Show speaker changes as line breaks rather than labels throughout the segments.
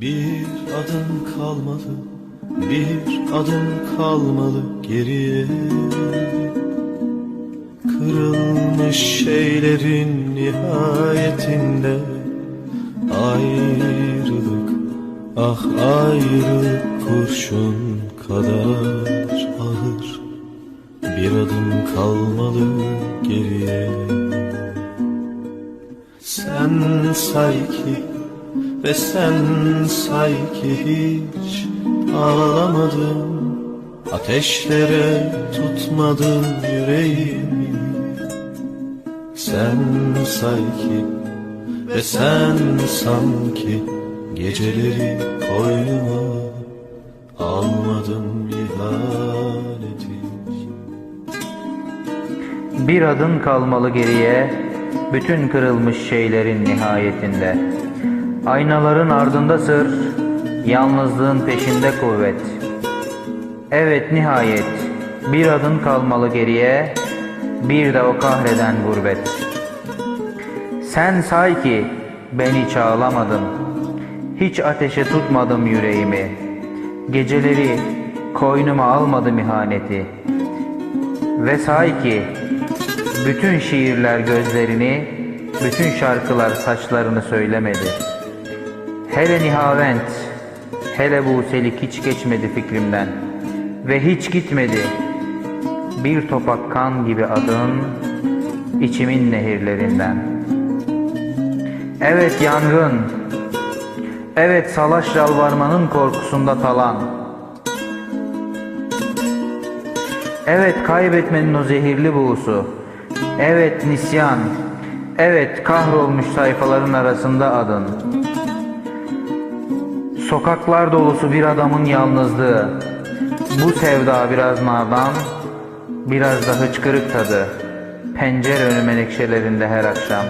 Bir adım kalmalı, bir adım kalmalı geriye. Kırılmış şeylerin nihayetinde Ayrılık, ah ayrılık kurşun kadar ağır. Bir adım kalmalı geriye. Sen say ki ve sen say ki hiç ağlamadın Ateşlere tutmadın yüreğimi. Sen say ki ve sen sanki Geceleri koynuma almadım ihaneti
Bir adım kalmalı geriye, bütün kırılmış şeylerin nihayetinde. Aynaların ardında sır, yalnızlığın peşinde kuvvet. Evet nihayet, bir adım kalmalı geriye, bir de o kahreden gurbet. Sen say ki ben hiç ağlamadım, hiç ateşe tutmadım yüreğimi. Geceleri koynuma almadım ihaneti. Ve say ki bütün şiirler gözlerini, bütün şarkılar saçlarını söylemedi. Hele Nihavent, hele bu selik hiç geçmedi fikrimden ve hiç gitmedi. Bir topak kan gibi adın içimin nehirlerinden. Evet yangın, evet salaş yalvarmanın korkusunda talan. Evet kaybetmenin o zehirli buğusu. Evet nisyan. Evet kahrolmuş sayfaların arasında adın. Sokaklar dolusu bir adamın yalnızlığı. Bu sevda biraz nadan, biraz da hıçkırık tadı. Pencere önü menekşelerinde her akşam.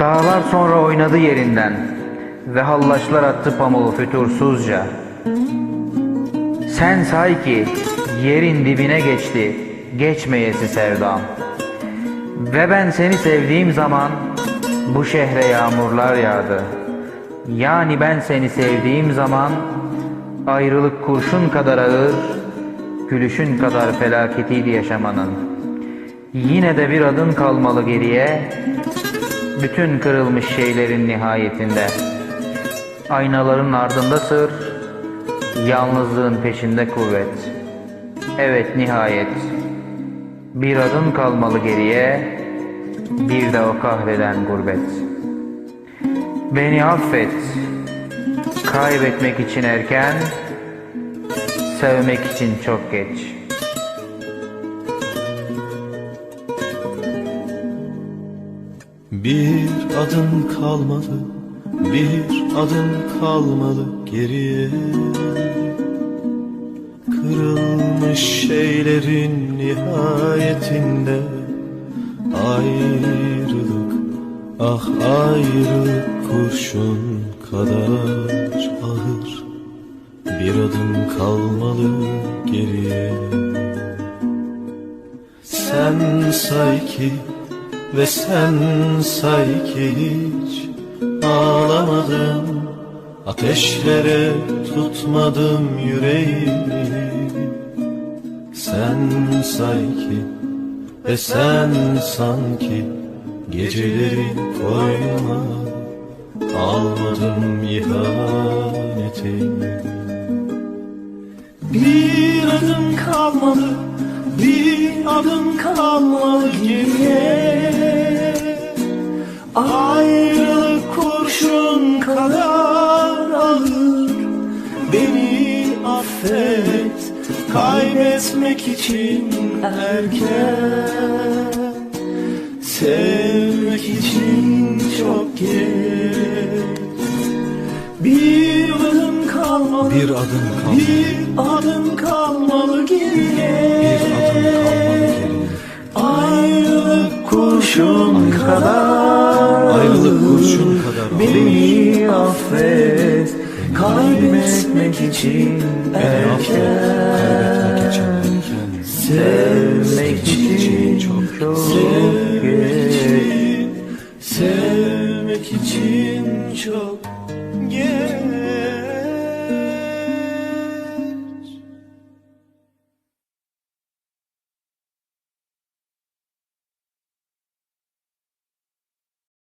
Dağlar sonra oynadı yerinden ve hallaçlar attı pamuğu fütursuzca. Sen say ki yerin dibine geçti geçmeyesi sevdam. Ve ben seni sevdiğim zaman bu şehre yağmurlar yağdı. Yani ben seni sevdiğim zaman ayrılık kurşun kadar ağır, gülüşün kadar felaketiydi yaşamanın. Yine de bir adım kalmalı geriye, bütün kırılmış şeylerin nihayetinde. Aynaların ardında sır, yalnızlığın peşinde kuvvet. Evet nihayet, bir adım kalmalı geriye, bir de o kahreden gurbet. Beni affet, kaybetmek için erken, sevmek için çok geç.
Bir adım kalmalı, bir adım kalmalı geriye Kırılmış şeylerin nihayetinde Ayrılık, ah ayrılık kurşun kadar ağır. Bir adım kalmalı geriye. Sen say ki ve sen say ki hiç ağlamadım. Ateşlere tutmadım yüreğimi. Sen say ki ve sen sanki Geceleri koynuma almadım ihaneti. Bir adım kalmalı, bir adım kalmalı geriye. Ayrılık kaybetmek için erken Sevmek için çok geç Bir adım kalmalı
Bir adım kalmalı.
Bir adım kalmalı geriye. Ayrılık kurşun kadar
Ayrılık kurşun kadar.
Beni affet Kaybetmek için erken. Sevmek için çok geç Sevmek için
çok